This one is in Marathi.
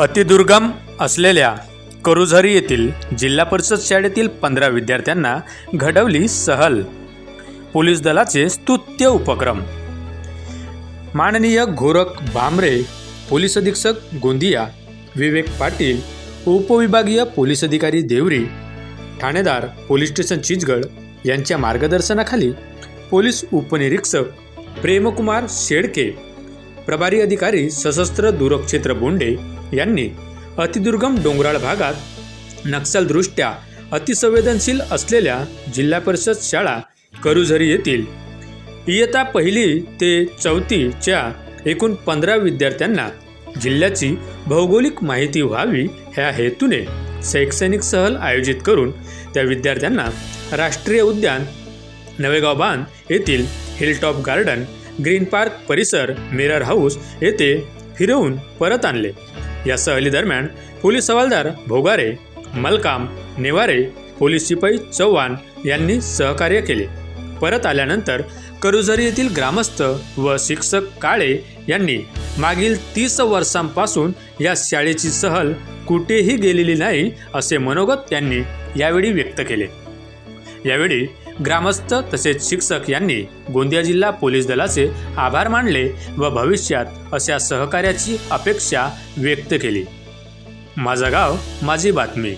अतिदुर्गम असलेल्या करुझरी येथील जिल्हा परिषद शाळेतील पंधरा विद्यार्थ्यांना घडवली सहल. पोलीस दलाचे स्तुत्य उपक्रम. माननीय घोरक भामरे पोलीस अधीक्षक गोंदिया विवेक पाटील उपविभागीय पोलीस अधिकारी देवरी ठाणेदार पोलीस स्टेशन चिंचगड यांच्या मार्गदर्शनाखाली पोलीस उपनिरीक्षक प्रेमकुमार शेडके प्रभारी अधिकारी सशस्त्र दूरक्षेत्र बोंडे यांनी अतिदुर्गम डोंगराळ भागात नक्षलदृष्ट्या अतिसंवेदनशील असलेल्या जिल्हा परिषद शाळा करुझरी येथील इयत्ता पहिली ते चौथीच्या एकूण पंधरा विद्यार्थ्यांना जिल्ह्याची भौगोलिक माहिती व्हावी ह्या हेतूने शैक्षणिक सहल आयोजित करून त्या विद्यार्थ्यांना राष्ट्रीय उद्यान नवेगाव बांध येथील हिलटॉप गार्डन ग्रीन पार्क परिसर मिरर हाऊस येथे फिरवून परत आणले. या सहलीदरम्यान पोलीस हवालदार भोगारे मलकाम नेवारे पोलीस शिपाई चव्हाण यांनी सहकार्य केले. परत आल्यानंतर करुझरी येथील ग्रामस्थ व शिक्षक काळे यांनी मागील तीस वर्षांपासून या शाळेची सहल कुठेही गेलेली नाही असे मनोगत त्यांनी यावेळी व्यक्त केले. यावेळी ग्रामस्थ तसेच शिक्षक यांनी गोंदिया जिल्हा पोलीस दलाचे आभार मानले व भविष्यात अशा सहकार्याची अपेक्षा व्यक्त केली. माझा गाव माझी बातमी.